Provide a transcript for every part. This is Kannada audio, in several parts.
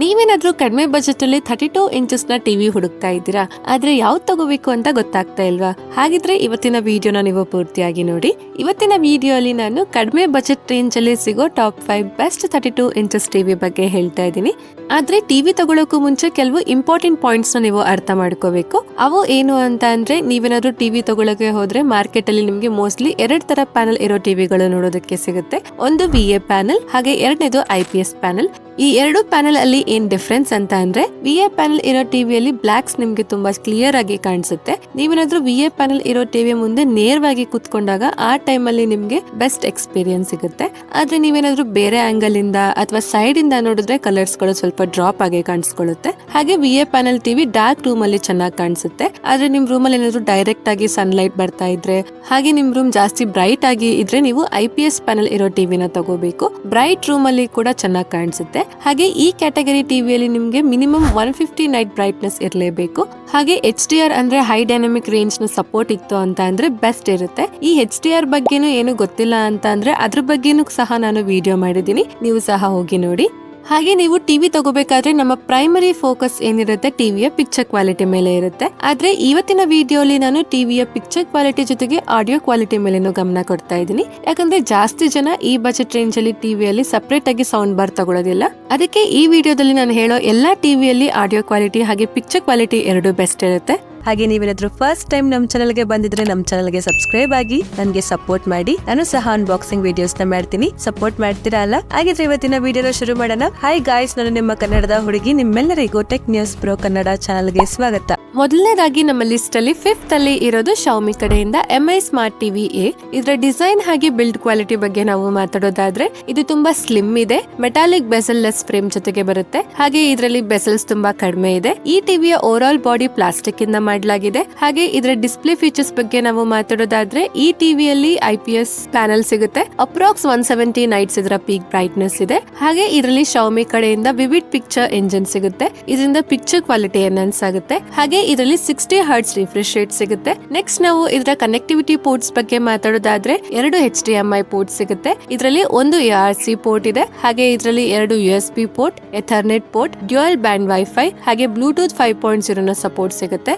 ನೀವೇನಾದ್ರೂ ಕಡಿಮೆ ಬಜೆಟ್ ಅಲ್ಲಿ ಥರ್ಟಿ ಟೂ ಇಂಚಸ್ನ ಟಿವಿ ಹುಡುಕ್ತಾ ಇದ್ದೀರಾ? ಆದ್ರೆ ಯಾವ್ದು ತಗೋಬೇಕು ಅಂತ ಗೊತ್ತಾಗ್ತಾ ಇಲ್ವಾ? ಹಾಗಿದ್ರೆ ಇವತ್ತಿನ ವಿಡಿಯೋನ ನೀವು ಪೂರ್ತಿಯಾಗಿ ನೋಡಿ. ಇವತ್ತಿನ ವಿಡಿಯೋ ಅಲ್ಲಿ ನಾನು ಕಡಿಮೆ ಬಜೆಟ್ ರೇಂಜ್ ಅಲ್ಲಿ ಸಿಗೋ top five best thirty two inches TV ಬಗ್ಗೆ ಹೇಳ್ತಾ ಇದ್ದೀನಿ. ಆದ್ರೆ ಟಿವಿ ತಗೊಳ್ಳೋಕು ಮುಂಚೆ ಕೆಲವು ಇಂಪಾರ್ಟೆಂಟ್ ಪಾಯಿಂಟ್ಸ್ನ ನೀವು ಅರ್ಥ ಮಾಡ್ಕೋಬೇಕು. ಅವು ಏನು ಅಂತ ಅಂದ್ರೆ ನೀವೇನಾದ್ರೂ ಟಿವಿ ತಗೊಳಕ್ಕೆ ಹೋದ್ರೆ ಮಾರ್ಕೆಟ್ ಅಲ್ಲಿ ನಿಮ್ಗೆ ಮೋಸ್ಟ್ಲಿ ಎರಡ್ ತರ ಪ್ಯಾನಲ್ ಇರೋ ಟಿವಿಗಳು ನೋಡೋದಕ್ಕೆ ಸಿಗುತ್ತೆ. ಒಂದು ವಿ ಎ ಪ್ಯಾನಲ್, ಹಾಗೆ ಎರಡನೇದು ಐ ಪಿ ಎಸ್ ಪ್ಯಾನಲ್. ಈ ಎರಡು ಪ್ಯಾನಲ್ ಅಲ್ಲಿ ಏನ್ ಡಿಫ್ರೆನ್ಸ್ ಅಂತ ಅಂದ್ರೆ ವಿ ಎ ಪ್ಯಾನಲ್ ಇರೋ ಟಿವಿಯಲ್ಲಿ ಬ್ಲಾಕ್ಸ್ ನಿಮ್ಗೆ ತುಂಬಾ ಕ್ಲಿಯರ್ ಆಗಿ ಕಾಣಿಸುತ್ತೆ. ನೀವೇನಾದ್ರೂ ವಿ ಎ ಪ್ಯಾನಲ್ ಇರೋ ಟಿವಿ ಮುಂದೆ ನೇರವಾಗಿ ಕುತ್ಕೊಂಡಾಗ ಆ ಟೈಮ್ ಅಲ್ಲಿ ನಿಮ್ಗೆ ಬೆಸ್ಟ್ ಎಕ್ಸ್ಪೀರಿಯನ್ಸ್ ಸಿಗುತ್ತೆ. ಆದ್ರೆ ನೀವೇನಾದ್ರೂ ಬೇರೆ ಆಂಗಲ್ ಇಂದ ಅಥವಾ ಸೈಡ್ ಇಂದ ನೋಡಿದ್ರೆ ಕಲರ್ಸ್ಗಳು ಸ್ವಲ್ಪ ಡ್ರಾಪ್ ಆಗಿ ಕಾಣಿಸ್ಕೊಳ್ಳುತ್ತೆ. ಹಾಗೆ V A panel TV dark room ಅಲ್ಲಿ ಚೆನ್ನಾಗಿ ಕಾಣಿಸುತ್ತೆ. ಆದ್ರೆ ನಿಮ್ ರೂಮ್ ಅಲ್ಲಿ ಏನಾದ್ರು ಡೈರೆಕ್ಟ್ ಆಗಿ ಸನ್ಲೈಟ್ ಬರ್ತಾ ಇದ್ರೆ, ಹಾಗೆ ನಿಮ್ ರೂಮ್ ಜಾಸ್ತಿ ಬ್ರೈಟ್ ಆಗಿ ಇದ್ರೆ ನೀವು ಐ ಪಿ ಎಸ್ ಪ್ಯಾನಲ್ ಇರೋ ಟಿವಿನ ತಗೋಬೇಕು. ಬ್ರೈಟ್ ರೂಮ್ ಅಲ್ಲಿ ಕೂಡ ಚೆನ್ನಾಗಿ ಕಾಣಿಸುತ್ತೆ. ಹಾಗೆ ಈ ಕ್ಯಾಟಗರಿ ಟಿವಿಯಲ್ಲಿ ನಿಮಗೆ minimum one fifty nits brightness ಇರಲೇಬೇಕು. ಹಾಗೆ ಎಚ್ ಡಿ ಆರ್ ಅಂದ್ರೆ ಹೈ ಡೈನಮಿಕ್ ರೇಂಜ್ನ ಸಪೋರ್ಟ್ ಇತ್ತು ಅಂತ ಅಂದ್ರೆ ಬೆಸ್ಟ್ ಇರುತ್ತೆ. ಈ ಎಚ್ ಡಿ ಆರ್ ಬಗ್ಗೆನೂ ಏನು ಗೊತ್ತಿಲ್ಲ ಅಂತ ಅಂದ್ರೆ ಅದ್ರ ಬಗ್ಗೆನೂ ಸಹ ನಾನು ವಿಡಿಯೋ ಮಾಡಿದ್ದೀನಿ. ನೀವು ಸಹ ಹೋಗಿ ನೋಡಿ. ಹಾಗೆ ನೀವು ಟಿವಿ ತಗೋಬೇಕಾದ್ರೆ ನಮ್ಮ ಪ್ರೈಮರಿ ಫೋಕಸ್ ಏನಿರುತ್ತೆ ಟಿವಿಯ ಪಿಕ್ಚರ್ ಕ್ವಾಲಿಟಿ ಮೇಲೆ ಇರುತ್ತೆ. ಆದ್ರೆ ಇವತ್ತಿನ ವಿಡಿಯೋಲಿ ನಾನು ಟಿವಿಯ ಪಿಕ್ಚರ್ ಕ್ವಾಲಿಟಿ ಜೊತೆಗೆ ಆಡಿಯೋ ಕ್ವಾಲಿಟಿ ಮೇಲೆನೂ ಗಮನ ಕೊಡ್ತಾ ಇದ್ದೀನಿ. ಯಾಕಂದ್ರೆ ಜಾಸ್ತಿ ಜನ ಈ ಬಜೆಟ್ ರೇಂಜ್ ಅಲ್ಲಿ ಟಿವಿಯಲ್ಲಿ ಸಪರೇಟ್ ಆಗಿ ಸೌಂಡ್ ಬಾರ್ ತಗೊಳ್ಳೋದಿಲ್ಲ ಅದಕ್ಕೆ ಈ ವಿಡಿಯೋದಲ್ಲಿ ನಾನು ಹೇಳೋ ಎಲ್ಲಾ ಟಿವಿಯಲ್ಲಿ ಆಡಿಯೋ ಕ್ವಾಲಿಟಿ ಹಾಗೆ ಪಿಕ್ಚರ್ ಕ್ವಾಲಿಟಿ ಎರಡು ಬೆಸ್ಟ್ ಇರುತ್ತೆ. ಹಾಗೆ ನೀವೇನಾದ್ರೂ ಫಸ್ಟ್ ಟೈಮ್ ನಮ್ಮ ಚಾನಲ್ಗೆ ಬಂದಿದ್ರೆ ನಮ್ಮ ಚಾನಲ್ಗೆ ಸಬ್ಸ್ಕ್ರೈಬ್ ಆಗಿ ನನಗೆ ಸಪೋರ್ಟ್ ಮಾಡಿ. ನಾನು ಸಹ ಅನ್ಬಾಕ್ಸಿಂಗ್ ವಿಡಿಯೋಸ್ನ ಮಾಡ್ತೀನಿ. ಸಪೋರ್ಟ್ ಮಾಡ್ತೀರಾ ಅಲ್ಲ? ಹಾಗಿದ್ರೆ ಇವತ್ತಿನ ವಿಡಿಯೋ ಶುರು ಮಾಡೋಣ. ಹಾಯ್ ಗಾಯ್ಸ್ ನಾನು ನಿಮ್ಮ ಕನ್ನಡದ ಹುಡುಗಿ. ನಿಮ್ಮೆಲ್ಲರಿಗೂ ಟೆಕ್ ನ್ಯೂಸ್ ಪ್ರೋ ಕನ್ನಡ ಚಾನಲ್ಗೆ ಸ್ವಾಗತ. ಮೊದಲನೇದಾಗಿ ನಮ್ಮ ಲಿಸ್ಟ್ ಅಲ್ಲಿ ಫಿಫ್ತ್ ಅಲ್ಲಿ ಇರೋದು ಶೌಮಿ ಕಡೆಯಿಂದ M I smart TV A ಇದರ ಡಿಸೈನ್ ಹಾಗೆ ಬಿಲ್ಡ್ ಕ್ವಾಲಿಟಿ ಬಗ್ಗೆ ನಾವು ಮಾತಾಡೋದಾದ್ರೆ, ಇದು ತುಂಬಾ ಸ್ಲಿಮ್ ಇದೆ. ಮೆಟಾಲಿಕ್ ಬೆಸಲ್ ಲೆಸ್ ಫ್ರೇಮ್ ಜೊತೆಗೆ ಬರುತ್ತೆ. ಹಾಗೆ ಇದರಲ್ಲಿ ಬೆಸಲ್ಸ್ ತುಂಬಾ ಕಡಿಮೆ ಇದೆ. ಈ ಟಿವಿಯ ಓವರ್ ಆಲ್ ಬಾಡಿ ಪ್ಲಾಸ್ಟಿಕ್ ಇಂದ ಮಾಡಲಾಗಿದೆ. ಹಾಗೆ ಇದರ ಡಿಸ್ಪ್ಲೇ ಫೀಚರ್ಸ್ ಬಗ್ಗೆ ನಾವು ಮಾತಾಡೋದಾದ್ರೆ ಈ ಟಿವಿಯಲ್ಲಿ ಐ ಪಿ ಎಸ್ ಪ್ಯಾನಲ್ ಸಿಗುತ್ತೆ. ಅಪ್ರಾಕ್ಸ್ ಒನ್ ಸೆವೆಂಟಿ ನೈಟ್ಸ್ ಇದರ ಪೀಕ್ ಬ್ರೈಟ್ನೆಸ್ ಇದೆ. ಹಾಗೆ ಇದರಲ್ಲಿ ಶೌಮಿ ಕಡೆಯಿಂದ ವಿವಿಡ್ ಪಿಕ್ಚರ್ ಎಂಜಿನ್ ಸಿಗುತ್ತೆ. ಇದರಿಂದ ಪಿಕ್ಚರ್ ಕ್ವಾಲಿಟಿ ಎನ್ಹಾನ್ಸ್ ಆಗುತ್ತೆ. ಹಾಗೆ ಇದರಲ್ಲಿ ಸಿಕ್ಸ್ಟಿ ಹರ್ಟ್ಸ್ ರಿಫ್ರೆಶ್ ರೇಟ್ ಸಿಗುತ್ತೆ. ನೆಕ್ಸ್ಟ್ ನಾವು ಇದರ ಕನೆಕ್ಟಿವಿಟಿ ಪೋರ್ಟ್ಸ್ ಬಗ್ಗೆ ಮಾತಾಡೋದಾದ್ರೆ ಎರಡು H D M I port ಸಿಗುತ್ತೆ. ಇದರಲ್ಲಿ ಒಂದು ಎ ಆರ್ ಸಿ ಪೋರ್ಟ್ ಇದೆ. ಹಾಗೆ ಇದರಲ್ಲಿ ಎರಡು U S B port ethernet port dual band wifi ಹಾಗೆ ಬ್ಲೂಟೂತ್ ಫೈವ್ ಪಾಯಿಂಟ್ ಜೀರೋ ನ ಸಪೋರ್ಟ್ ಸಿಗುತ್ತೆ.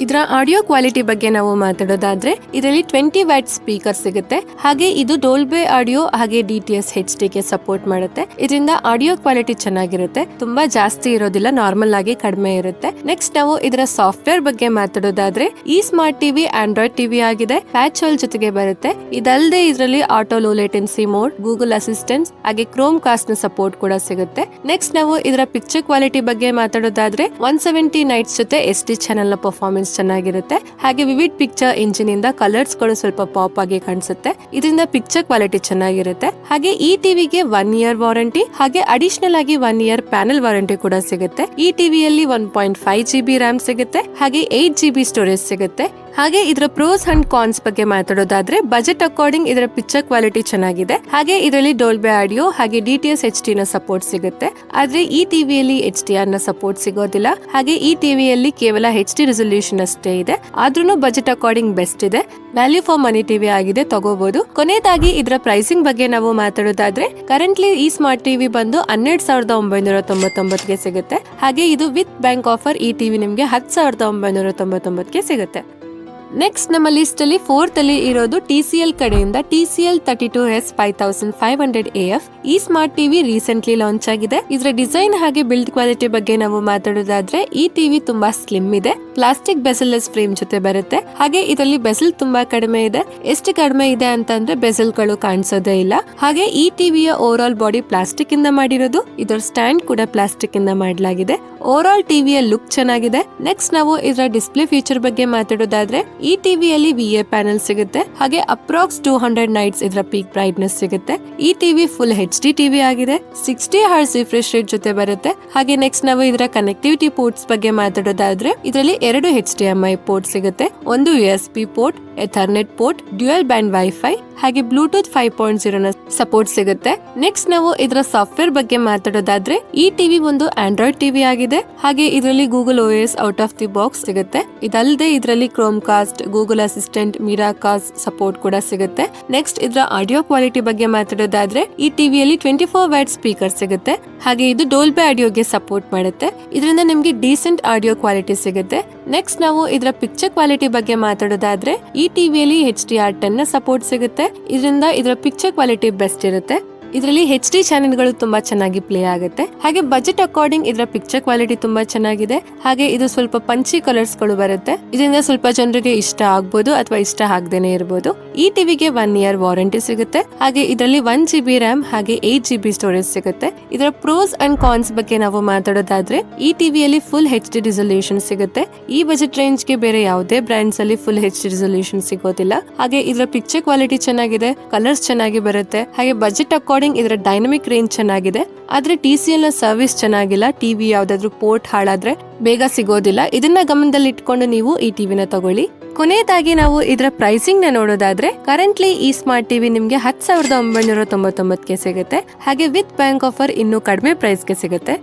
ಇದರ ಆಡಿಯೋ ಕ್ವಾಲಿಟಿ ಬಗ್ಗೆ ನಾವು ಮಾತಾಡೋದಾದ್ರೆ, ಇದರಲ್ಲಿ ಟ್ವೆಂಟಿ ವ್ಯಾಟ್ ಸ್ಪೀಕರ್ ಸಿಗುತ್ತೆ. ಹಾಗೆ ಇದು ಡೋಲ್ಬೆ ಆಡಿಯೋ ಹಾಗೆ D T S H D ಗೆ ಸಪೋರ್ಟ್ ಮಾಡುತ್ತೆ. ಇದರಿಂದ ಆಡಿಯೋ ಕ್ವಾಲಿಟಿ ಚೆನ್ನಾಗಿರುತ್ತೆ. ತುಂಬಾ ಜಾಸ್ತಿ ಇರೋದಿಲ್ಲ ನಾರ್ಮಲ್ ಆಗಿ ಕಡಿಮೆ ಇರುತ್ತೆ. ನೆಕ್ಸ್ಟ್ ನಾವು ಇದರ ಸಾಫ್ಟ್ವೇರ್ ಬಗ್ಗೆ ಮಾತಾಡೋದಾದ್ರೆ, ಈ ಸ್ಮಾರ್ಟ್ ಟಿವಿ ಆಂಡ್ರಾಯ್ಡ್ ಟಿವಿ ಆಗಿದೆ. ಪ್ಯಾಚ್ ಹೋಲ್ ಜೊತೆಗೆ ಬರುತ್ತೆ. ಇದಲ್ಲದೆ ಇದರಲ್ಲಿ auto low latency mode Google assistance ಹಾಗೆ ಕ್ರೋಮ್ ಕಾಸ್ಟ್ನ ಸಪೋರ್ಟ್ ಕೂಡ ಸಿಗುತ್ತೆ. ನೆಕ್ಸ್ಟ್ ನಾವು ಇದರ ಪಿಕ್ಚರ್ ಕ್ವಾಲಿಟಿ ಬಗ್ಗೆ ಮಾತಾಡೋದಾದ್ರೆ ಒನ್ ಸೆವೆಂಟಿ ನೈಟ್ಸ್ ಜೊತೆ ಎಸ್ ಡಿ ಚಾನೆಲ್ನ ಪರ್ಫಾರ್ಮೆನ್ಸ್ ಚೆನ್ನಾಗಿರುತ್ತೆ. ಹಾಗೆ ವಿವಿಡ್ ಪಿಕ್ಚರ್ ಇಂಜಿನ್ ಇಂದ ಕಲರ್ಸ್ಗಳು ಸ್ವಲ್ಪ ಪಾಪ್ ಆಗಿ ಕಾಣಿಸುತ್ತೆ. ಇದರಿಂದ ಪಿಕ್ಚರ್ ಕ್ವಾಲಿಟಿ ಚೆನ್ನಾಗಿರುತ್ತೆ. ಹಾಗೆ ಈ ಟಿವಿಗೆ ಒನ್ ಇಯರ್ ವಾರಂಟಿ ಹಾಗೆ ಅಡಿಷನಲ್ ಆಗಿ ಒನ್ ಇಯರ್ ಪ್ಯಾನಲ್ ವಾರಂಟಿ ಕೂಡ ಸಿಗುತ್ತೆ. ಈ ಟಿವಿಯಲ್ಲಿ one point five G B RAM ಸಿಗುತ್ತೆ. ಹಾಗೆ ಏಟ್ ಜಿ ಬಿ ಸ್ಟೋರೇಜ್ ಸಿಗುತ್ತೆ. ಹಾಗೆ ಇದರ ಪ್ರೋಸ್ ಅಂಡ್ ಕಾನ್ಸ್ ಬಗ್ಗೆ ಮಾತಾಡೋದಾದ್ರೆ ಬಜೆಟ್ ಅಕಾರ್ಡಿಂಗ್ ಇದರ ಪಿಕ್ಚರ್ ಕ್ವಾಲಿಟಿ ಚೆನ್ನಾಗಿದೆ. ಹಾಗೆ ಇದರಲ್ಲಿ ಡೋಲ್ಬೆ ಆಡಿಯೋ ಹಾಗೆ D T S H D ನ ಸಪೋರ್ಟ್ ಸಿಗುತ್ತೆ. ಆದ್ರೆ ಈ ಟಿವಿಯಲ್ಲಿ ಎಚ್ ಡಿ ಆರ್ನ ಸಪೋರ್ಟ್ ಸಿಗೋದಿಲ್ಲ. ಹಾಗೆ ಈ ಟಿವಿಯಲ್ಲಿ ಕೇವಲ ಎಚ್ ಡಿ ರೆಸೊಲ್ಯೂಷನ್ ಅಷ್ಟೇ ಇದೆ. ಆದ್ರೂ ಬಜೆಟ್ ಅಕಾರ್ಡಿಂಗ್ ಬೆಸ್ಟ್ ಇದೆ. ವ್ಯಾಲ್ಯೂ ಫಾರ್ ಮನಿ ಟಿವಿ ಆಗಿದೆ ತಗೋಬಹುದು ಕೊನೆಯದಾಗಿ ಇದರ ಪ್ರೈಸಿಂಗ್ ಬಗ್ಗೆ ನಾವು ಮಾತಾಡೋದಾದ್ರೆ ಕರೆಂಟ್ಲಿ ಈ ಸ್ಮಾರ್ಟ್ ಟಿವಿ ಬಂದು ಹನ್ನೆರಡು ಸಾವಿರದ ಒಂಬೈನೂರ ತೊಂಬತ್ತೊಂಬತ್ತಿಗೆ ಸಿಗುತ್ತೆ. ಹಾಗೆ ಇದು ವಿತ್ ಬ್ಯಾಂಕ್ ಆಫರ್ ಈ ಟಿವಿ ನಿಮಗೆ ಹತ್ತು ಸಾವಿರದ ಒಂಬೈನೂರ ತೊಂಬತ್ತೊಂಬತ್ಗೆ ಸಿಗುತ್ತೆ. ನೆಕ್ಸ್ಟ್ ನಮ್ಮ ಲಿಸ್ಟ್ ಅಲ್ಲಿ ಫೋರ್ತ್ ಅಲ್ಲಿ ಇರೋದು ಟಿ ಸಿ ಎಲ್ ಕಡೆಯಿಂದ T C L thirty two S five thousand five hundred A F ಈ ಸ್ಮಾರ್ಟ್ ಟಿವಿ ರೀಸೆಂಟ್ಲಿ ಲಾಂಚ್ ಆಗಿದೆ. ಇದರ ಡಿಸೈನ್ ಹಾಗೆ ಬಿಲ್ಡ್ ಕ್ವಾಲಿಟಿ ಬಗ್ಗೆ ನಾವು ಮಾತಾಡೋದಾದ್ರೆ, ಈ ಟಿವಿ ತುಂಬಾ ಸ್ಲಿಮ್ ಇದೆ. ಪ್ಲಾಸ್ಟಿಕ್ ಬೆಸಲ್ಲೆಸ್ ಫ್ರೇಮ್ ಜೊತೆ ಬರುತ್ತೆ. ಹಾಗೆ ಇದರಲ್ಲಿ ಬೆಸಲ್ ತುಂಬಾ ಕಡಿಮೆ ಇದೆ. ಎಷ್ಟು ಕಡಿಮೆ ಇದೆ ಅಂತಂದ್ರೆ ಬೆಸಲ್ಗಳು ಕಾಣಿಸೋದೇ ಇಲ್ಲ. ಹಾಗೆ ಈ ಟಿವಿಯ ಓವರ್ ಆಲ್ ಬಾಡಿ ಪ್ಲಾಸ್ಟಿಕ್ ಇಂದ ಮಾಡಿರೋದು. ಇದರ ಸ್ಟ್ಯಾಂಡ್ ಕೂಡ ಪ್ಲಾಸ್ಟಿಕ್ ಇಂದ ಮಾಡಲಾಗಿದೆ. ಓವರ್ ಆಲ್ ಟಿವಿಯ ಲುಕ್ ಚೆನ್ನಾಗಿದೆ. ನೆಕ್ಸ್ಟ್ ನಾವು ಇದರ ಡಿಸ್ಪ್ಲೇ ಫೀಚರ್ ಬಗ್ಗೆ ಮಾತಾಡೋದಾದ್ರೆ, ಈ ಟಿವಿಯಲ್ಲಿ ವಿ ಎ ಪ್ಯಾನಲ್ ಸಿಗುತ್ತೆ. ಹಾಗೆ ಅಪ್ರಾಕ್ಸ್ ಟೂ ಹಂಡ್ರೆಡ್ ನೈಟ್ಸ್ ಇದರ ಪೀಕ್ ಬ್ರೈಟ್ನೆಸ್ ಸಿಗುತ್ತೆ. ಈ TV full H D TV ಆಗಿದೆ. ಸಿಕ್ಸ್ಟಿ ಹರ್ಸ್ ರಿಫ್ರೆಶ್ ರೇಟ್ ಜೊತೆ ಬರುತ್ತೆ. ಹಾಗೆ ನೆಕ್ಸ್ಟ್ ನಾವು ಇದರ ಕನೆಕ್ಟಿವಿಟಿ ಪೋರ್ಟ್ಸ್ ಬಗ್ಗೆ ಮಾತಾಡೋದಾದ್ರೆ, ಇದರಲ್ಲಿ ಎರಡು H D M I port ಸಿಗುತ್ತೆ. ಒಂದು U S B port ethernet port dual band wifi ಹಾಗೆ Bluetooth five point zero support ಸಿಗುತ್ತೆ. ನೆಕ್ಸ್ಟ್ ನಾವು ಇದರ ಸಾಫ್ಟ್ವೇರ್ ಬಗ್ಗೆ ಮಾತಾಡೋದಾದ್ರೆ, ಈ ಟಿವಿ ಒಂದು ಆಂಡ್ರಾಯ್ಡ್ ಟಿವಿ ಆಗಿದೆ. ಹಾಗೆ ಇದರಲ್ಲಿ Google O S out of the box ಸಿಗುತ್ತೆ. ಇದಲ್ಲದೆ ಇದರಲ್ಲಿ Chromecast cast Google assistant Miracast support ಕೂಡ ಸಿಗುತ್ತೆ. ನೆಕ್ಸ್ಟ್ ಇದರ ಆಡಿಯೋ ಕ್ವಾಲಿಟಿ ಬಗ್ಗೆ ಮಾತಾಡೋದಾದ್ರೆ ಈ ಟಿವಿಯಲ್ಲಿ ಟ್ವೆಂಟಿ ಫೋರ್ ವ್ಯಾಟ್ ಸ್ಪೀಕರ್ ಸಿಗುತ್ತೆ. ಹಾಗೆ ಇದು ಡೋಲ್ಬೆ ಆಡಿಯೋಗೆ ಸಪೋರ್ಟ್ ಮಾಡುತ್ತೆ. ಇದರಿಂದ ನಿಮಗೆ ಡೀಸೆಂಟ್ ಆಡಿಯೋ ಕ್ವಾಲಿಟಿ ಸಿಗುತ್ತೆ. ನೆಕ್ಸ್ಟ್ ನಾವು ಇದರ ಪಿಕ್ಚರ್ ಕ್ವಾಲಿಟಿ ಬಗ್ಗೆ ಮಾತಾಡೋದಾದ್ರೆ ಈ ಟಿವಿಯಲ್ಲಿ H D R ten support ಸಿಗುತ್ತೆ. ಇದರಿಂದ ಇದರ ಪಿಕ್ಚರ್ ಕ್ವಾಲಿಟಿ ಬೆಸ್ಟ್ ಇರುತ್ತೆ. ಇದರಲ್ಲಿ ಹೆಚ್ ಡಿ ಚಾನೆಲ್ಗಳು ತುಂಬಾ ಚೆನ್ನಾಗಿ ಪ್ಲೇ ಆಗುತ್ತೆ. ಹಾಗೆ ಬಜೆಟ್ ಅಕಾರ್ಡಿಂಗ್ ಇದರ ಪಿಕ್ಚರ್ ಕ್ವಾಲಿಟಿ ತುಂಬಾ ಚೆನ್ನಾಗಿದೆ. ಹಾಗೆ ಇದು ಸ್ವಲ್ಪ ಪಂಚಿ ಕಲರ್ಸ್ಗಳು ಬರುತ್ತೆ. ಇದರಿಂದ ಸ್ವಲ್ಪ ಜನರಿಗೆ ಇಷ್ಟ ಆಗ್ಬೋದು ಅಥವಾ ಇಷ್ಟ ಆಗದೇನೆ ಇರಬಹುದು ಈ ಟಿವಿಗೆ ಒನ್ ಇಯರ್ ವಾರಂಟಿ ಸಿಗುತ್ತೆ. ಹಾಗೆ ಇದರಲ್ಲಿ ಒನ್ ಜಿ ಬಿ ರ್ಯಾಮ್ ಹಾಗೆ ಏಟ್ ಜಿ ಬಿ ಸ್ಟೋರೇಜ್ ಸಿಗುತ್ತೆ. ಇದರ ಪ್ರೋಸ್ ಅಂಡ್ ಕಾನ್ಸ್ ಬಗ್ಗೆ ನಾವು ಮಾತಾಡೋದಾದ್ರೆ, ಈ ಟಿವಿಯಲ್ಲಿ ಫುಲ್ ಹೆಚ್ ಡಿ ರಿಸಲ್ಯೂಷನ್ ಸಿಗುತ್ತೆ. ಈ ಬಜೆಟ್ ರೇಂಜ್ಗೆ ಬೇರೆ ಯಾವುದೇ ಬ್ರ್ಯಾಂಡ್ಸ್ ಅಲ್ಲಿ ಫುಲ್ ಹೆಚ್ ಡಿ ರಿಸಲ್ಯೂಷನ್ ಸಿಗೋದಿಲ್ಲ. ಹಾಗೆ ಇದರ ಪಿಕ್ಚರ್ ಕ್ವಾಲಿಟಿ ಚೆನ್ನಾಗಿದೆ ಕಲರ್ಸ್ ಚೆನ್ನಾಗಿ ಬರುತ್ತೆ. ಹಾಗೆ ಬಜೆಟ್ ಅಕಾರ್ಡಿಂಗ್ ಇದರ ಡೈನಮಿಕ್ ರೇಂಜ್ ಚೆನ್ನಾಗಿದೆ, ಆದ್ರೆ ಟಿ ಸಿ ಎಲ್ನ ಸರ್ವಿಸ್ ಚೆನ್ನಾಗಿಲ್ಲ ಟಿವಿ ಯಾವ್ದಾದ್ರು ಪೋರ್ಟ್ ಹಾಳಾದ್ರೆ ಬೇಗ ಸಿಗೋದಿಲ್ಲ. ಇದನ್ನ ಗಮನದಲ್ಲಿ ಇಟ್ಕೊಂಡು ನೀವು ಈ ಟಿವಿನ ತಗೊಳ್ಳಿ. ಕೊನೆಯದಾಗಿ ನಾವು ಇದರ ಪ್ರೈಸಿಂಗ್ನ ನೋಡೋದಾದ್ರೆ ಕರೆಂಟ್ಲಿ ಈ ಸ್ಮಾರ್ಟ್ ಟಿವಿ ನಿಮ್ಗೆ ಹತ್ ಸಾವಿರದ ಒಂಬೈನೂರ ತೊಂಬತ್ತೊಂಬತ್ತಕ್ಕೆ ಸಿಗುತ್ತೆ. ಹಾಗೆ ವಿತ್ ಬ್ಯಾಂಕ್ ಆಫರ್ ಇನ್ನೂ ಕಡಿಮೆ ಪ್ರೈಸ್ಗೆ ಸಿಗುತ್ತೆ.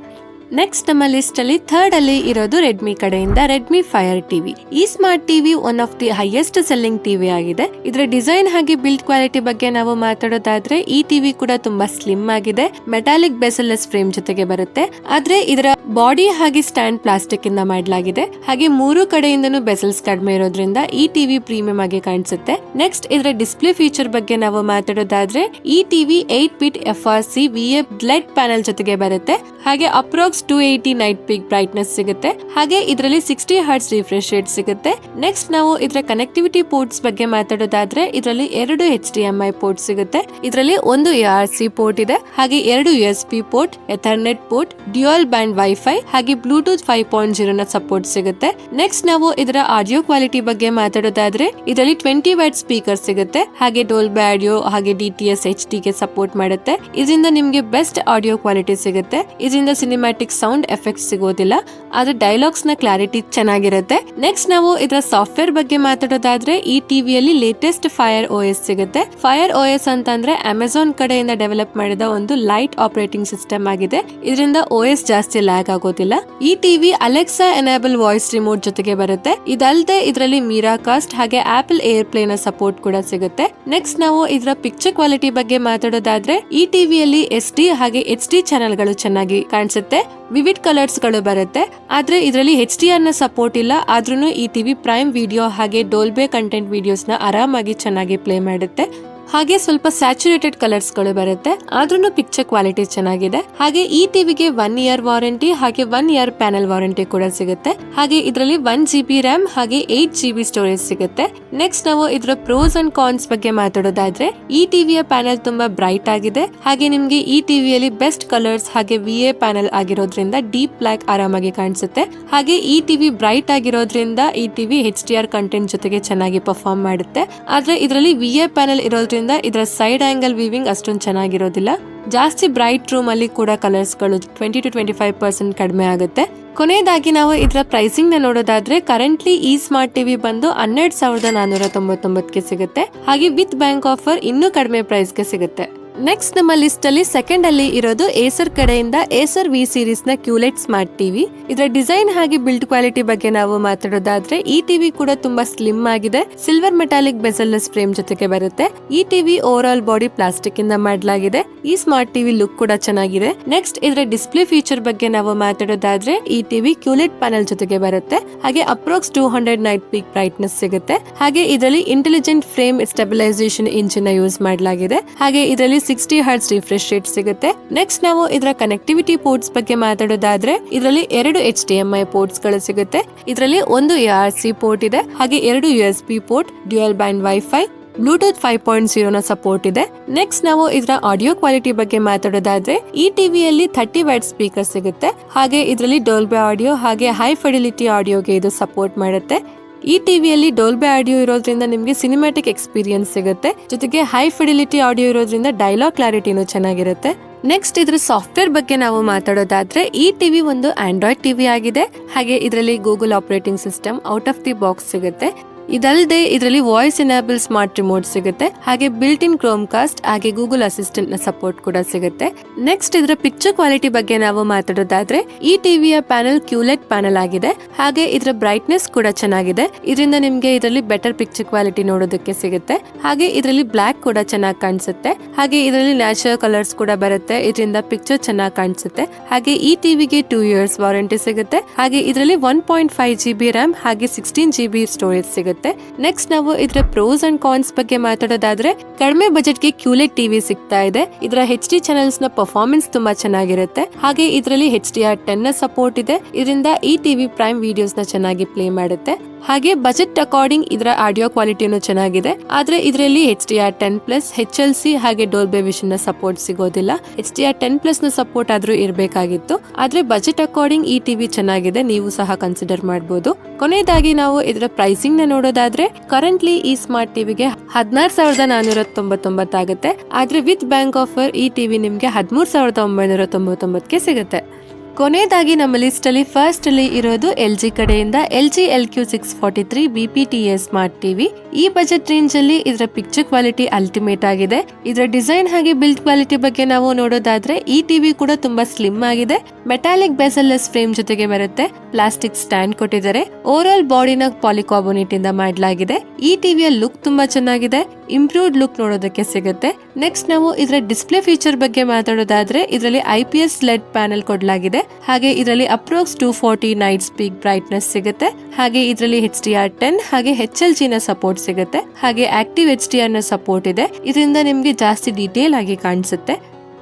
ನೆಕ್ಸ್ಟ್ ನಮ್ಮ ಲಿಸ್ಟ್ ಅಲ್ಲಿ ಥರ್ಡ್ ಅಲ್ಲಿ ಇರೋದು ರೆಡ್ಮಿ ಕಡೆಯಿಂದ ರೆಡ್ಮಿ ಫೈರ್ ಟಿವಿ ಈ smart TV one of the highest selling TV ಆಗಿದೆ. ಇದರ ಡಿಸೈನ್ ಹಾಗೆ ಬಿಲ್ಡ್ ಕ್ವಾಲಿಟಿ ಬಗ್ಗೆ ನಾವು ಮಾತಾಡೋದಾದ್ರೆ ಈ ಟಿವಿ ಕೂಡ ತುಂಬಾ ಸ್ಲಿಮ್ ಆಗಿದೆ. ಮೆಟಾಲಿಕ್ ಬೆಸಲ್ಲೆಸ್ ಫ್ರೇಮ್ ಜೊತೆಗೆ ಬರುತ್ತೆ. ಆದ್ರೆ ಇದರ ಬಾಡಿ ಹಾಗೆ ಸ್ಟ್ಯಾಂಡ್ ಪ್ಲಾಸ್ಟಿಕ್ ಇಂದ ಮಾಡಲಾಗಿದೆ. ಹಾಗೆ ಮೂರು ಕಡೆಯಿಂದನೂ ಬೆಸಲ್ಸ್ ಕಡಿಮೆ ಇರೋದ್ರಿಂದ ಈ ಟಿವಿ ಪ್ರೀಮಿಯಂ ಆಗಿ ಕಾಣಿಸುತ್ತೆ. ನೆಕ್ಸ್ಟ್ ಇದರ ಡಿಸ್ಪ್ಲೇ ಫೀಚರ್ ಬಗ್ಗೆ ನಾವು ಮಾತಾಡೋದಾದ್ರೆ ಈ TV eight bit F R C V F flat panel ಜೊತೆಗೆ ಬರುತ್ತೆ. ಹಾಗೆ approx two eighty nits peak brightness ಸಿಗುತ್ತೆ. ಹಾಗೆ ಇದರಲ್ಲಿ ಸಿಕ್ಸ್ಟಿ ಹರ್ಟ್ಸ್ ರಿಫ್ರೆಶ್ ರೇಟ್ ಸಿಗುತ್ತೆ. ನೆಕ್ಸ್ಟ್ ನಾವು ಇದರ ಕನೆಕ್ಟಿವಿಟಿ ಪೋರ್ಟ್ಸ್ ಬಗ್ಗೆ ಮಾತಾಡೋದಾದ್ರೆ ಇದರಲ್ಲಿ ಎರಡು H D M I port ಸಿಗುತ್ತೆ. ಇದರಲ್ಲಿ ಒಂದು ಎ ಆರ್ ಸಿ ಪೋರ್ಟ್ ಇದೆ, ಹಾಗೆ ಎರಡು U S B port ethernet port dual band wifi ಹಾಗೆ ಬ್ಲೂಟೂತ್ ಫೈವ್ ಪಾಯಿಂಟ್ ಜೀರೋ ನ ಸಪೋರ್ಟ್ ಸಿಗುತ್ತೆ. ನೆಕ್ಸ್ಟ್ ನಾವು ಇದರ ಆಡಿಯೋ ಕ್ವಾಲಿಟಿ ಬಗ್ಗೆ ಮಾತಾಡೋದಾದ್ರೆ ಇದರಲ್ಲಿ ಟ್ವೆಂಟಿ ವೈಟ್ ಸ್ಪೀಕರ್ ಸಿಗುತ್ತೆ, ಹಾಗೆ ಡೋಲ್ ಬ್ಯಾಡಿಯೋ ಹಾಗೆ D T S H D ಗೆ ಸಪೋರ್ಟ್ ಮಾಡುತ್ತೆ. ಇದರಿಂದ ನಿಮ್ಗೆ ಬೆಸ್ಟ್ ಆಡಿಯೋ ಕ್ವಾಲಿಟಿ ಸಿಗುತ್ತೆ. ಇದರಿಂದ ಸಿನಿಮ್ಯಾಟಿಕ್ ಸೌಂಡ್ ಎಫೆಕ್ಟ್ ಸಿಗೋದಿಲ್ಲ, ಆದ್ರೆ ಡೈಲಾಗ್ಸ್ನ ಕ್ಲಾರಿಟಿ ಚೆನ್ನಾಗಿರುತ್ತೆ. ನೆಕ್ಸ್ಟ್ ನಾವು ಇದರ ಸಾಫ್ಟ್ವೇರ್ ಬಗ್ಗೆ ಮಾತಾಡೋದಾದ್ರೆ ಈ ಟಿವಿಯಲ್ಲಿ ಲೇಟೆಸ್ಟ್ ಫೈರ್ ಎಸ್ ಸಿಗುತ್ತೆ. ಫೈರ್ ಓ ಎಸ್ ಅಂತಂದ್ರೆ ಅಮೆಝಾನ್ ಕಡೆಯಿಂದ ಡೆವಲಪ್ ಮಾಡಿದ ಒಂದು ಲೈಟ್ ಆಪರೇಟಿಂಗ್ ಸಿಸ್ಟಮ್ ಆಗಿದೆ. ಇದರಿಂದ ಓ ಎಸ್ ಜಾಸ್ತಿ ಲ್ಯಾಗ್ ಆಗೋದಿಲ್ಲ. ಈ TV Alexa enable voice remote ಜೊತೆಗೆ ಬರುತ್ತೆ. ಇದಲ್ಲದೆ ಇದರಲ್ಲಿ ಮೀರಾ ಕಾಸ್ಟ್ ಹಾಗೆ ಆಪಲ್ ಏರ್ ಪ್ಲೇ ಸಪೋರ್ಟ್ ಕೂಡ ಸಿಗುತ್ತೆ. ನೆಕ್ಸ್ಟ್ ನಾವು ಇದರ ಪಿಕ್ಚರ್ ಕ್ವಾಲಿಟಿ ಬಗ್ಗೆ ಮಾತಾಡೋದಾದ್ರೆ ಈ ಟಿವಿಯಲ್ಲಿ ಎಸ್ ಡಿ ಹಾಗೆ ಎಚ್ ಡಿ ಚಾನೆಲ್ಗಳು ಚೆನ್ನಾಗಿ ಕಾಣಿಸುತ್ತೆ. ವಿವಿಡ್ ಕಲರ್ಸ್ಗಳು ಬರುತ್ತೆ, ಆದ್ರೆ ಇದರಲ್ಲಿ ಹೆಚ್ ಡಿ ಆರ್ನ ಸಪೋರ್ಟ್ ಇಲ್ಲ. ಆದ್ರೂ ಈ ಟಿವಿ ಪ್ರೈಮ್ ವಿಡಿಯೋ ಹಾಗೆ ಡೋಲ್ಬೆ ಕಂಟೆಂಟ್ ವಿಡಿಯೋಸ್ನ ಆರಾಮಾಗಿ ಚೆನ್ನಾಗಿ ಪ್ಲೇ ಮಾಡುತ್ತೆ. ಹಾಗೆ ಸ್ವಲ್ಪ ಸ್ಯಾಚುರೇಟೆಡ್ ಕಲರ್ಸ್ಗಳು ಬರುತ್ತೆ. ಆದ್ರೂ ಪಿಕ್ಚರ್ ಕ್ವಾಲಿಟಿ ಚೆನ್ನಾಗಿದೆ. ಹಾಗೆ ಈ ಟಿವಿಗೆ ಒನ್ ಇಯರ್ ವಾರಂಟಿ ಹಾಗೆ ಒನ್ ಇಯರ್ ಪ್ಯಾನೆಲ್ ವಾರಂಟಿ ಕೂಡ ಸಿಗುತ್ತೆ. ಹಾಗೆ ಇದರಲ್ಲಿ ಒನ್ ಜಿ ಬಿ ರ್ಯಾಮ್ ಹಾಗೆ ಏಟ್ ಜಿ ಬಿ ಸ್ಟೋರೇಜ್ ಸಿಗುತ್ತೆ. ನೆಕ್ಸ್ಟ್ ನಾವು ಇದರ ಪ್ರೋಸ್ ಅಂಡ್ ಕಾನ್ಸ್ ಬಗ್ಗೆ ಮಾತಾಡೋದಾದ್ರೆ, ಈ ಟಿವಿಯ ಪ್ಯಾನೆಲ್ ತುಂಬಾ ಬ್ರೈಟ್ ಆಗಿದೆ. ಹಾಗೆ ನಿಮ್ಗೆ ಈ ಟಿವಿಯಲ್ಲಿ ಬೆಸ್ಟ್ ಕಲರ್ಸ್ ಹಾಗೆ ವಿ ಎ ಪ್ಯಾನಲ್ ಆಗಿರೋದ್ರಿಂದ ಡೀಪ್ ಬ್ಲಾಕ್ ಆರಾಮಾಗಿ ಕಾಣಿಸುತ್ತೆ. ಹಾಗೆ ಈ ಟಿವಿ ಬ್ರೈಟ್ ಆಗಿರೋದ್ರಿಂದ ಈ TV H D R content ಜೊತೆಗೆ ಚೆನ್ನಾಗಿ ಪರ್ಫಾರ್ಮ್ ಮಾಡುತ್ತೆ. ಆದ್ರೆ ಇದರಲ್ಲಿ ವಿ ಎ ಪ್ಯಾನಲ್ ಇರೋದ್ರಿಂದ ಇದರ ಸೈಡ್ ಆಂಗಲ್ ವಿವಿಂಗ್ ಅಷ್ಟೊಂದು ಚೆನ್ನಾಗಿರೋದಿಲ್ಲ. ಜಾಸ್ತಿ ಬ್ರೈಟ್ ರೂಮ್ ಅಲ್ಲಿ ಕೂಡ ಕಲರ್ಸ್ಗಳು twenty to twenty five percent ಕಡಿಮೆ ಆಗುತ್ತೆ. ಕೊನೆಯದಾಗಿ ನಾವು ಇದರ ಪ್ರೈಸಿಂಗ್ನ ನೋಡೋದಾದ್ರೆ ಕರೆಂಟ್ಲಿ ಈ ಸ್ಮಾರ್ಟ್ ಟಿವಿ ಬಂದು ಹನ್ನೆರಡು ಸಾವಿರದ ನಾನೂರ ತೊಂಬತ್ತೊಂಬತ್ತಕ್ಕೆ ಸಿಗುತ್ತೆ. ಹಾಗೆ ವಿತ್ ಬ್ಯಾಂಕ್ ಆಫರ್ ಇನ್ನೂ ಕಡಿಮೆ ಪ್ರೈಸ್ಗೆ ಸಿಗುತ್ತೆ. ನೆಕ್ಸ್ಟ್ ನಮ್ಮ ಲಿಸ್ಟ್ ಅಲ್ಲಿ ಸೆಕೆಂಡ್ ಅಲ್ಲಿ ಇರೋದು ಏಸರ್ ಕಡೆಯಿಂದ ಏಸರ್ ವಿ ಸೀರೀಸ್ನ ಕ್ಯೂಲೆಟ್ ಸ್ಮಾರ್ಟ್ ಟಿವಿ ಇದರ ಡಿಸೈನ್ ಹಾಗೆ ಬಿಲ್ಡ್ ಕ್ವಾಲಿಟಿ ಬಗ್ಗೆ ನಾವು ಮಾತಾಡೋದಾದ್ರೆ ಈ ಟಿವಿ ಕೂಡ ತುಂಬಾ ಸ್ಲಿಮ್ ಆಗಿದೆ. ಸಿಲ್ವರ್ ಮೆಟಾಲಿಕ್ ಬೆಸಲ್ಲೆಸ್ ಫ್ರೇಮ್ ಜೊತೆಗೆ ಬರುತ್ತೆ. ಈ TV overall body plastic ಇಂದ ಮಾಡಲಾಗಿದೆ. ಈ ಸ್ಮಾರ್ಟ್ ಟಿವಿ ಲುಕ್ ಕೂಡ ಚೆನ್ನಾಗಿದೆ. ನೆಕ್ಸ್ಟ್ ಇದರ ಡಿಸ್ಪ್ಲೇ ಫೀಚರ್ ಬಗ್ಗೆ ನಾವು ಮಾತಾಡೋದಾದ್ರೆ ಈ ಟಿವಿ ಕ್ಯೂಲೆಟ್ ಪ್ಯಾನಲ್ ಜೊತೆಗೆ ಬರುತ್ತೆ. ಹಾಗೆ approx two hundred nit peak brightness ಸಿಗುತ್ತೆ. ಹಾಗೆ ಇದರಲ್ಲಿ intelligent frame stabilisation engine use ಮಾಡಲಾಗಿದೆ. ಹಾಗೆ ಇದರಲ್ಲಿ ಸಿಕ್ಸ್ಟಿ ಹರ್ಟ್ಸ್ ರಿಫ್ರೆಶ್ ರೇಟ್ ಸಿಗುತ್ತೆ. ನೆಕ್ಸ್ಟ್ ನಾವು ಇದರ ಕನೆಕ್ಟಿವಿಟಿ ಪೋರ್ಟ್ಸ್ ಬಗ್ಗೆ ಮಾತಾಡೋದಾದ್ರೆ, ಇದರಲ್ಲಿ ಎರಡು ಎಚ್ ಡಿ ಎಂ ಐ ಪೋರ್ಟ್ಸ್ಗಳು ಸಿಗುತ್ತೆ. ಇದರಲ್ಲಿ ಒಂದು ಎ ಆರ್ ಸಿ ಪೋರ್ಟ್ ಇದೆ, ಹಾಗೆ ಎರಡು U S B port dual band wifi Bluetooth five point zero ನ ಸಪೋರ್ಟ್ ಇದೆ. ನೆಕ್ಸ್ಟ್ ನಾವು ಇದರ ಆಡಿಯೋ ಕ್ವಾಲಿಟಿ ಬಗ್ಗೆ ಮಾತಾಡೋದಾದ್ರೆ ಈ ಟಿವಿಯಲ್ಲಿ ಥರ್ಟಿ ವೈಟ್ ಸ್ಪೀಕರ್ ಸಿಗುತ್ತೆ. ಹಾಗೆ ಇದರಲ್ಲಿ ಡೋಲ್ಬೆ ಆಡಿಯೋ ಹಾಗೆ ಹೈ ಫೆಡಿಲಿಟಿ ಆಡಿಯೋಗೆ ಇದು ಸಪೋರ್ಟ್ ಮಾಡುತ್ತೆ. ಈ ಟಿವಿಯಲ್ಲಿ ಡೋಲ್ಬೆ ಆಡಿಯೋ ಇರೋದ್ರಿಂದ ನಿಮಗೆ ಸಿನಿಮ್ಯಾಟಿಕ್ ಎಕ್ಸ್ಪೀರಿಯನ್ಸ್ ಸಿಗುತ್ತೆ. ಜೊತೆಗೆ ಹೈ ಫಿಡಿಲಿಟಿ ಆಡಿಯೋ ಇರೋದ್ರಿಂದ ಡೈಲಾಗ್ ಕ್ಲಾರಿಟಿನೂ ಚೆನ್ನಾಗಿರುತ್ತೆ. ನೆಕ್ಸ್ಟ್ ಇದ್ರ ಸಾಫ್ಟ್ವೇರ್ ಬಗ್ಗೆ ನಾವು ಮಾತಾಡೋದಾದ್ರೆ ಈ ಟಿವಿ ಒಂದು ಆಂಡ್ರಾಯ್ಡ್ ಟಿವಿ ಆಗಿದೆ. ಹಾಗೆ ಇದರಲ್ಲಿ Google operating system out of the box ಸಿಗುತ್ತೆ. ಇದಲ್ಲದೆ ಇದರಲ್ಲಿ ವಾಯ್ಸ್ ಎನೇಬಲ್ ಸ್ಮಾರ್ಟ್ ರಿಮೋಟ್ ಸಿಗುತ್ತೆ. ಹಾಗೆ ಬಿಲ್ಟ್ ಇನ್ ಕ್ರೋಮ್ ಕಾಸ್ಟ್ ಹಾಗೆ ಗೂಗಲ್ ಅಸಿಸ್ಟೆಂಟ್ನ ಸಪೋರ್ಟ್ ಕೂಡ ಸಿಗುತ್ತೆ. ನೆಕ್ಸ್ಟ್ ಇದರ ಪಿಕ್ಚರ್ ಕ್ವಾಲಿಟಿ ಬಗ್ಗೆ ನಾವು ಮಾತಾಡೋದಾದ್ರೆ, ಈ ಟಿವಿಯ ಪ್ಯಾನಲ್ ಕ್ಯೂಲೆಟ್ ಪ್ಯಾನಲ್ ಆಗಿದೆ. ಹಾಗೆ ಇದರ ಬ್ರೈಟ್ನೆಸ್ ಕೂಡ ಚೆನ್ನಾಗಿದೆ. ಇದರಿಂದ ನಿಮ್ಗೆ ಇದರಲ್ಲಿ ಬೆಟರ್ ಪಿಕ್ಚರ್ ಕ್ವಾಲಿಟಿ ನೋಡೋದಕ್ಕೆ ಸಿಗುತ್ತೆ. ಹಾಗೆ ಇದರಲ್ಲಿ ಬ್ಲಾಕ್ ಕೂಡ ಚೆನ್ನಾಗಿ ಕಾಣಿಸುತ್ತೆ. ಹಾಗೆ ಇದರಲ್ಲಿ ನ್ಯಾಚುರಲ್ ಕಲರ್ಸ್ ಕೂಡ ಬರುತ್ತೆ. ಇದರಿಂದ ಪಿಕ್ಚರ್ ಚೆನ್ನಾಗಿ ಕಾಣಿಸುತ್ತೆ. ಹಾಗೆ ಈ ಟಿವಿಗೆ ಟೂ ಇಯರ್ಸ್ ವಾರಂಟಿ ಸಿಗುತ್ತೆ. ಹಾಗೆ ಇದರಲ್ಲಿ one point five G B RAM ಹಾಗೆ ಸಿಕ್ಸ್ಟೀನ್ ಜಿ ಬಿ ಸ್ಟೋರೇಜ್ ಸಿಗುತ್ತೆ. ನೆಕ್ಸ್ಟ್ ನಾವು ಇದರ ಪ್ರೋಸ್ ಅಂಡ್ ಕಾನ್ಸ್ ಬಗ್ಗೆ ಮಾತಾಡೋದಾದ್ರೆ, ಕಡಿಮೆ ಬಜೆಟ್ಗೆ ಕ್ಯೂಲೆಟ್ ಟಿವಿ ಸಿಗ್ತಾ ಇದೆ. ಇದರ ಹೆಚ್ ಡಿ ಚಾನೆಲ್ಸ್ನ ಪರ್ಫಾರ್ಮೆನ್ಸ್ ತುಂಬಾ ಚೆನ್ನಾಗಿರುತ್ತೆ. ಹಾಗೆ ಇದರಲ್ಲಿ ಹೆಚ್ ಡಿ ಆರ್ ಟೆನ್ನ ಸಪೋರ್ಟ್ ಇದೆ. ಇದರಿಂದ ಈ ಟಿವಿ ಪ್ರೈಮ್ ವಿಡಿಯೋಸ್ನ ಚೆನ್ನಾಗಿ ಪ್ಲೇ ಮಾಡುತ್ತೆ. ಹಾಗೆ ಬಜೆಟ್ ಅಕಾರ್ಡಿಂಗ್ ಇದರ ಆಡಿಯೋ ಕ್ವಾಲಿಟಿನೂ ಚೆನ್ನಾಗಿದೆ. ಆದ್ರೆ ಇದರಲ್ಲಿ H D R ten plus H L C ಹಾಗೆ ಡೋಲ್ಬೆ ವಿಷನ್ನ ಸಪೋರ್ಟ್ ಸಿಗೋದಿಲ್ಲ. ಎಚ್ ಡಿ ಆರ್ ಟೆನ್ ಪ್ಲಸ್ನ ಸಪೋರ್ಟ್ ಆದ್ರೂ ಇರಬೇಕಾಗಿತ್ತು. ಆದ್ರೆ ಬಜೆಟ್ ಅಕಾರ್ಡಿಂಗ್ ಈ ಟಿವಿ ಚೆನ್ನಾಗಿದೆ, ನೀವು ಸಹ ಕನ್ಸಿಡರ್ ಮಾಡಬಹುದು ಕೊನೆಯದಾಗಿ ನಾವು ಇದರ ಪ್ರೈಸಿಂಗ್ನ ನೋಡೋದಾದ್ರೆ ಕರೆಂಟ್ಲಿ ಈ ಸ್ಮಾರ್ಟ್ ಟಿವಿಗೆ ಹದಿನಾರು ಸಾವಿರದ ನಾನೂರ ತೊಂಬತ್ತೊಂಬತ್ತಾಗುತ್ತೆ ಆದ್ರೆ ವಿತ್ ಬ್ಯಾಂಕ್ ಆಫರ್ ಈ ಟಿವಿ ನಿಮ್ಗೆ ಹದಿಮೂರು ಸಾವಿರದ ಒಂಬೈನೂರ ತೊಂಬತ್ತೊಂಬತ್ತಕ್ಕೆ ಸಿಗುತ್ತೆ. ಕೊನೆಯದಾಗಿ ನಮ್ಮ ಲಿಸ್ಟ್ ಅಲ್ಲಿ ಫಸ್ಟ್ ಅಲ್ಲಿ ಇರೋದು ಎಲ್ ಜಿ ಕಡೆಯಿಂದ L G L Q six forty three B P T A smart TV ಈ ಬಜೆಟ್ ರೇಂಜ್ ಅಲ್ಲಿ ಇದರ ಪಿಕ್ಚರ್ ಕ್ವಾಲಿಟಿ ಅಲ್ಟಿಮೇಟ್ ಆಗಿದೆ. ಇದರ ಡಿಸೈನ್ ಹಾಗೆ ಬಿಲ್ಡ್ ಕ್ವಾಲಿಟಿ ಬಗ್ಗೆ ನಾವು ನೋಡೋದಾದ್ರೆ ಈ ಟಿವಿ ಕೂಡ ತುಂಬಾ ಸ್ಲಿಮ್ ಆಗಿದೆ. ಮೆಟಾಲಿಕ್ ಬೆಸಲ್ಲೆಸ್ ಫ್ರೇಮ್ ಜೊತೆಗೆ ಬರುತ್ತೆ. ಪ್ಲಾಸ್ಟಿಕ್ ಸ್ಟ್ಯಾಂಡ್ ಕೊಟ್ಟಿದ್ದಾರೆ. ಓವರ್ ಆಲ್ ಬಾಡಿನ ಪಾಲಿಕಾರ್ಬೋನೇಟ್ ಇಂದ ಮಾಡಲಾಗಿದೆ. ಈ ಟಿವಿಯ ಲುಕ್ ತುಂಬಾ ಚೆನ್ನಾಗಿದೆ. ಇಂಪ್ರೂವ್ಡ್ ಲುಕ್ ನೋಡೋದಕ್ಕೆ ಸಿಗುತ್ತೆ. ನೆಕ್ಸ್ಟ್ ನಾವು ಇದರ ಡಿಸ್ಪ್ಲೇ ಫೀಚರ್ ಬಗ್ಗೆ ಮಾತಾಡೋದಾದ್ರೆ ಇದರಲ್ಲಿ I P S LED panel ಕೊಡಲಾಗಿದೆ. ಹಾಗೆ ಇದರಲ್ಲಿ approx two forty nit peak brightness ಸಿಗುತ್ತೆ. ಹಾಗೆ ಇದರಲ್ಲಿ ಹೆಚ್ ಡಿ ಆರ್ ಟೆನ್ ಹಾಗೆ ಹೆಚ್ ಎಲ್ ಜಿ ನ ಸಪೋರ್ಟ್ ಸಿಗುತ್ತೆ. ಹಾಗೆ ಆಕ್ಟಿವ್ ಎಚ್ ಡಿ ಆರ್ನ ಸಪೋರ್ಟ್ ಇದೆ. ಇದರಿಂದ ನಿಮಗೆ ಜಾಸ್ತಿ ಡೀಟೇಲ್ ಆಗಿ ಕಾಣಿಸುತ್ತೆ.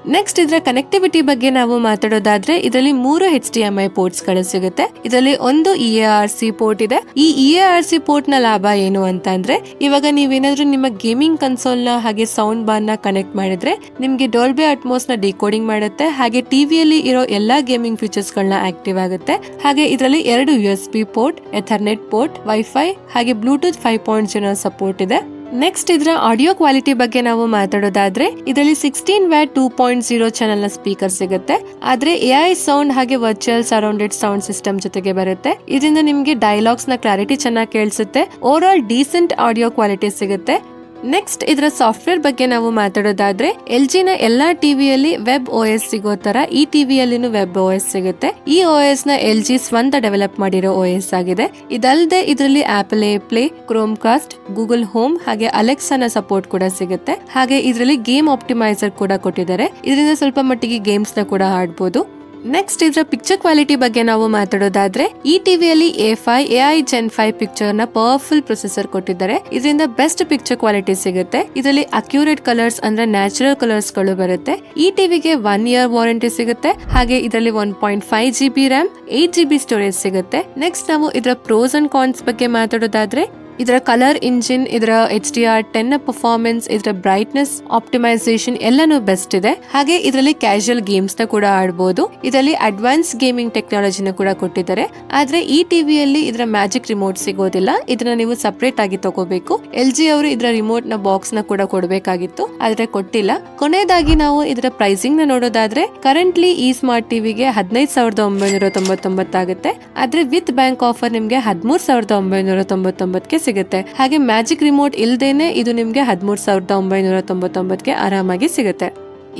ನೆಕ್ಸ್ಟ್ ಇದರ ಕನೆಕ್ಟಿವಿಟಿ ಬಗ್ಗೆ ನಾವು ಮಾತಾಡೋದಾದ್ರೆ ಇದರಲ್ಲಿ ಮೂರು ಹೆಚ್ ಡಿ ಎಂ ಐ ಪೋರ್ಟ್ಸ್ಗಳು ಸಿಗುತ್ತೆ. ಇದರಲ್ಲಿ ಒಂದು E A R C port ಇದೆ. ಈ ಇ ಎ ಆರ್ ಸಿ ಪೋರ್ಟ್ನ ಲಾಭ ಏನು ಅಂತ ಅಂದ್ರೆ ಇವಾಗ ನೀವೇನಾದ್ರೂ ನಿಮ್ಮ ಗೇಮಿಂಗ್ ಕನ್ಸೋಲ್ನ ಹಾಗೆ ಸೌಂಡ್ ಬಾರ್ನ ಕನೆಕ್ಟ್ ಮಾಡಿದ್ರೆ ನಿಮ್ಗೆ ಡೋಲ್ಬೆ ಅಟ್ಮೋಸ್ನ ಡಿಕೋಡಿಂಗ್ ಮಾಡುತ್ತೆ. ಹಾಗೆ ಟಿವಿಯಲ್ಲಿ ಇರೋ ಎಲ್ಲಾ ಗೇಮಿಂಗ್ ಫೀಚರ್ಸ್ ಗಳನ್ನ ಆಕ್ಟಿವ್ ಆಗುತ್ತೆ. ಹಾಗೆ ಇದರಲ್ಲಿ ಎರಡು U S B port ethernet port wifi ಹಾಗೆ Bluetooth five point zero support ಇದೆ. ನೆಕ್ಸ್ಟ್ ಇದರ ಆಡಿಯೋ ಕ್ವಾಲಿಟಿ ಬಗ್ಗೆ ನಾವು ಮಾತಾಡೋದಾದ್ರೆ, ಇದರಲ್ಲಿ sixteen watt two point zero ಚಾನಲ್ನ ಸ್ಪೀಕರ್ ಸಿಗುತ್ತೆ. ಆದ್ರೆ ಎ ಐ ಸೌಂಡ್ ಹಾಗೆ ವರ್ಚುವಲ್ ಸರೌಂಡೆಡ್ ಸೌಂಡ್ ಸಿಸ್ಟಮ್ ಜೊತೆಗೆ ಬರುತ್ತೆ. ಇದರಿಂದ ನಿಮ್ಗೆ ಡೈಲಾಗ್ಸ್ನ ಕ್ಲಾರಿಟಿ ಚೆನ್ನಾಗಿ ಕೇಳಿಸುತ್ತೆ. Over all decent audio quality ಸಿಗುತ್ತೆ. ನೆಕ್ಸ್ಟ್ ಇದರ ಸಾಫ್ಟ್ವೇರ್ ಬಗ್ಗೆ ನಾವು ಮಾತಾಡೋದಾದ್ರೆ ಎಲ್ ಜಿ ನ ಎಲ್ಲಾ ಟಿವಿಯಲ್ಲಿ ವೆಬ್ ಓ ಎಸ್ ಸಿಗೋ ತರ ಈ ಟಿವಿಯಲ್ಲಿನೂ ವೆಬ್ ಓ ಎಸ್ ಸಿಗುತ್ತೆ. ಈ ಓ ಎಸ್ನ ಎಲ್ ಜಿ ಸ್ವಂತ ಡೆವಲಪ್ ಮಾಡಿರೋ ಓ ಎಸ್ ಆಗಿದೆ. ಇದಲ್ಲದೆ ಇದರಲ್ಲಿ Apple AirPlay Chromecast Google Home ಹಾಗೆ ಅಲೆಕ್ಸಾನ ಸಪೋರ್ಟ್ ಕೂಡ ಸಿಗುತ್ತೆ. ಹಾಗೆ ಇದರಲ್ಲಿ ಗೇಮ್ ಆಪ್ಟಿಮೈಸರ್ ಕೂಡ ಕೊಟ್ಟಿದ್ದಾರೆ. ಇದರಿಂದ ಸ್ವಲ್ಪ ಮಟ್ಟಿಗೆ ಗೇಮ್ಸ್ನ ಕೂಡ ಆಡ್ಬೋದು. ನೆಕ್ಸ್ಟ್ ಇದರ ಪಿಕ್ಚರ್ ಕ್ವಾಲಿಟಿ ಬಗ್ಗೆ ನಾವು ಮಾತಾಡೋದಾದ್ರೆ, ಈ ಟಿವಿಯಲ್ಲಿ ಎ ಫೈ ಎ ಐ ಜೆನ್ ಫೈವ್ ಪಿಕ್ಚರ್ನ ಪವರ್ಫುಲ್ ಪ್ರೊಸೆಸರ್ ಕೊಟ್ಟಿದ್ದಾರೆ. ಇದರಿಂದ ಬೆಸ್ಟ್ ಪಿಕ್ಚರ್ ಕ್ವಾಲಿಟಿ ಸಿಗುತ್ತೆ. ಇದರಲ್ಲಿ ಅಕ್ಯೂರೇಟ್ ಕಲರ್ಸ್ ಅಂದ್ರೆ ನ್ಯಾಚುರಲ್ ಕಲರ್ಸ್ಗಳು ಬರುತ್ತೆ. ಈ ಟಿವಿಗೆ ಒನ್ ಇಯರ್ ವಾರಂಟಿ ಸಿಗುತ್ತೆ. ಹಾಗೆ ಇದರಲ್ಲಿ one point five G B RAM eight G B storage ಸಿಗುತ್ತೆ. ನೆಕ್ಸ್ಟ್ ನಾವು ಇದರ ಪ್ರೋಸ್ ಅಂಡ್ ಕಾನ್ಸ್ ಬಗ್ಗೆ ಮಾತಾಡೋದಾದ್ರೆ ಇದರ ಕಲರ್ ಇಂಜಿನ್ ಇದರ H D R ten performance ಇದರ ಬ್ರೈಟ್ನೆಸ್ ಆಪ್ಟಿಮೈಸೇಷನ್ ಎಲ್ಲಾನು ಬೆಸ್ಟ್ ಇದೆ. ಹಾಗೆ ಇದರಲ್ಲಿ ಕ್ಯಾಶುಯಲ್ ಗೇಮ್ಸ್ನ ಕೂಡ ಆಡಬಹುದು ಇದರಲ್ಲಿ ಅಡ್ವಾನ್ಸ್ ಗೇಮಿಂಗ್ ಟೆಕ್ನಾಲಜಿನ ಕೂಡ ಕೊಟ್ಟಿದ್ದಾರೆ. ಆದ್ರೆ ಈ ಟಿವಿಯಲ್ಲಿ ಇದರ ಮ್ಯಾಜಿಕ್ ರಿಮೋಟ್ ಸಿಗೋದಿಲ್ಲ. ಇದನ್ನ ನೀವು ಸಪರೇಟ್ ಆಗಿ ತಗೋಬೇಕು. ಎಲ್ ಜಿ ಅವರು ಇದರ ರಿಮೋಟ್ನ ಬಾಕ್ಸ್ನ ಕೂಡ ಕೊಡಬೇಕಾಗಿತ್ತು. ಆದ್ರೆ ಕೊಟ್ಟಿಲ್ಲ. ಕೊನೆಯದಾಗಿ ನಾವು ಇದರ ಪ್ರೈಸಿಂಗ್ನ ನೋಡೋದಾದ್ರೆ ಕರೆಂಟ್ಲಿ ಈ ಸ್ಮಾರ್ಟ್ ಟಿವಿಗೆ ಹದಿನೈದು ಸಾವಿರದ ಒಂಬೈನೂರ ತೊಂಬತ್ತೊಂಬತ್ತಾಗುತ್ತೆ. ಆದ್ರೆ ವಿತ್ ಬ್ಯಾಂಕ್ ಆಫರ್ ನಿಮ್ಗೆ ಹದಿಮೂರು ಸಾವಿರದ ಒಂಬೈನೂರ ತೊಂಬತ್ತೊಂಬತ್ತಕ್ಕೆ ಸಿಗುತ್ತೆ. ಹಾಗೆ ಮ್ಯಾಜಿಕ್ ರಿಮೋಟ್ ಇಲ್ದೇನೆ ಇದು ನಿಮ್ಗೆ ಹದಿಮೂರು ಸಾವಿರದ ಒಂಬೈನೂರ ತೊಂಬತ್ತೊಂಬತ್ತಕ್ಕೆ ಆರಾಮಾಗಿ ಸಿಗುತ್ತೆ.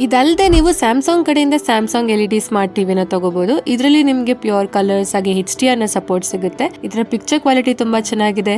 ಇದಲ್ಲದೆ ನೀವು ಸ್ಯಾಮ್ಸಂಗ್ ಕಡೆಯಿಂದ Samsung L E D smart ಟಿವಿನ ತಗೋಬಹುದು ಇದರಲ್ಲಿ ನಿಮಗೆ ಪ್ಯೂರ್ ಕಲರ್ಸ್ ಹಾಗೆ ಹೆಚ್ ಡಿ ಆರ್ನ ಸಪೋರ್ಟ್ ಸಿಗುತ್ತೆ. ಇದರ ಪಿಕ್ಚರ್ ಕ್ವಾಲಿಟಿ ತುಂಬಾ ಚೆನ್ನಾಗಿದೆ.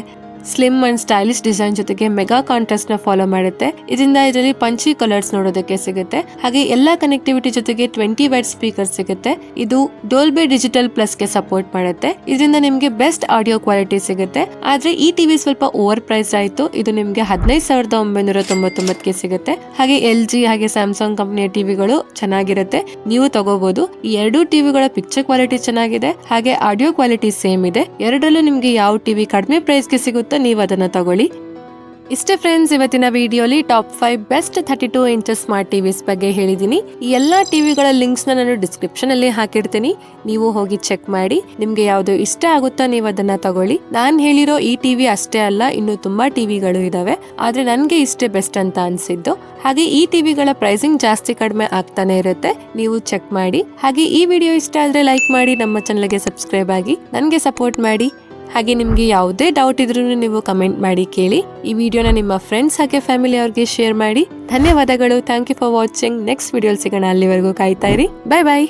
ಸ್ಲಿಮ್ ಅಂಡ್ ಸ್ಟೈಲಿಶ್ ಡಿಸೈನ್ ಜೊತೆಗೆ ಮೆಗಾ ಕಾಂಟ್ರಾಸ್ಟ್ನ ಫಾಲೋ ಮಾಡುತ್ತೆ. ಇದರಿಂದ ಇದರಲ್ಲಿ ಪಂಚಿ ಕಲರ್ಸ್ ನೋಡೋದಕ್ಕೆ ಸಿಗುತ್ತೆ. ಹಾಗೆ ಎಲ್ಲಾ ಕನೆಕ್ಟಿವಿಟಿ ಜೊತೆಗೆ ಟ್ವೆಂಟಿ ವೈಟ್ ಸ್ಪೀಕರ್ ಸಿಗುತ್ತೆ. ಇದು ಡೋಲ್ಬೆ ಡಿಜಿಟಲ್ ಪ್ಲಸ್ಗೆ ಸಪೋರ್ಟ್ ಮಾಡುತ್ತೆ. ಇದರಿಂದ ನಿಮಗೆ ಬೆಸ್ಟ್ ಆಡಿಯೋ ಕ್ವಾಲಿಟಿ ಸಿಗುತ್ತೆ. ಆದ್ರೆ ಈ ಟಿವಿ ಸ್ವಲ್ಪ ಓವರ್ ಪ್ರೈಸ್ ಆಯ್ತು. ಇದು ನಿಮ್ಗೆ ಹದಿನೈದು ಸಾವಿರದ ಒಂಬೈನೂರ ತೊಂಬತ್ತೊಂಬತ್ತಕ್ಕೆ ಸಿಗುತ್ತೆ. ಹಾಗೆ ಎಲ್ ಜಿ ಹಾಗೆ ಸ್ಯಾಮ್ಸಂಗ್ ಕಂಪನಿಯ ಟಿವಿಗಳು ಚೆನ್ನಾಗಿರುತ್ತೆ. ನೀವು ತಗೋಬಹುದು ಈ ಎರಡೂ ಟಿವಿಗಳ ಪಿಕ್ಚರ್ ಕ್ವಾಲಿಟಿ ಚೆನ್ನಾಗಿದೆ. ಹಾಗೆ ಆಡಿಯೋ ಕ್ವಾಲಿಟಿ ಸೇಮ್ ಇದೆ. ಎರಡರಲ್ಲೂ ನಿಮ್ಗೆ ಯಾವ ಟಿವಿ ಕಡಿಮೆ ಪ್ರೈಸ್ಗೆ ಸಿಗುತ್ತೋ ನೀವು ಅದನ್ನು ತಗೊಳ್ಳಿ. ಇಷ್ಟೇ ಫ್ರೆಂಡ್ಸ್ ಇವತ್ತಿನ ವಿಡಿಯೋಲಿ top five best thirty two inches smart TVs ಬಗ್ಗೆ ಹೇಳಿದ್ದೀನಿ ಈ ಎಲ್ಲಾ ಟಿವಿಗಳ ಲಿಂಕ್ಸ್ ನಾನು ಡಿಸ್ಕ್ರಿಪ್ಷನ್ ಅಲ್ಲಿ ಹಾಕಿರ್ತೀನಿ. ನೀವು ಹೋಗಿ ಚೆಕ್ ಮಾಡಿ. ನಿಮ್ಗೆ ಯಾವುದು ಇಷ್ಟ ಆಗುತ್ತೋ ನೀವು ಅದನ್ನ ತಗೊಳ್ಳಿ. ನಾನು ಹೇಳಿರೋ ಈ ಟಿವಿ ಅಷ್ಟೇ ಅಲ್ಲ, ಇನ್ನು ತುಂಬಾ ಟಿವಿಗಳು ಇದಾವೆ. ಆದ್ರೆ ನನಗೆ ಇಷ್ಟೇ ಬೆಸ್ಟ್ ಅಂತ ಅನ್ಸಿದ್ದು. ಹಾಗೆ ಈ ಟಿವಿಗಳ ಪ್ರೈಸಿಂಗ್ ಜಾಸ್ತಿ ಕಡಿಮೆ ಆಗ್ತಾನೆ ಇರುತ್ತೆ. ನೀವು ಚೆಕ್ ಮಾಡಿ. ಹಾಗೆ ಈ ವಿಡಿಯೋ ಇಷ್ಟ ಆದ್ರೆ ಲೈಕ್ ಮಾಡಿ, ನಮ್ಮ ಚಾನಲ್ಗೆ ಸಬ್ಸ್ಕ್ರೈಬ್ ಆಗಿ. ನನಗೆ ಸಪೋರ್ಟ್ ಮಾಡಿ. ಹಾಗೆ ನಿಮಗೆ ಯಾವುದೇ ಡೌಟ್ ಇದ್ರೂ ನೀವು ಕಮೆಂಟ್ ಮಾಡಿ ಕೇಳಿ. ಈ ವಿಡಿಯೋನ ನಿಮ್ಮ ಫ್ರೆಂಡ್ಸ್ ಹಾಗೆ ಫ್ಯಾಮಿಲಿ ಅವ್ರಿಗೆ ಶೇರ್ ಮಾಡಿ. ಧನ್ಯವಾದಗಳು. Thank you for watching next video ಸಿಗೋಣ. ಅಲ್ಲಿವರೆಗೂ ಕಾಯ್ತಾ ಇರಿ. ಬಾಯ್ ಬಾಯ್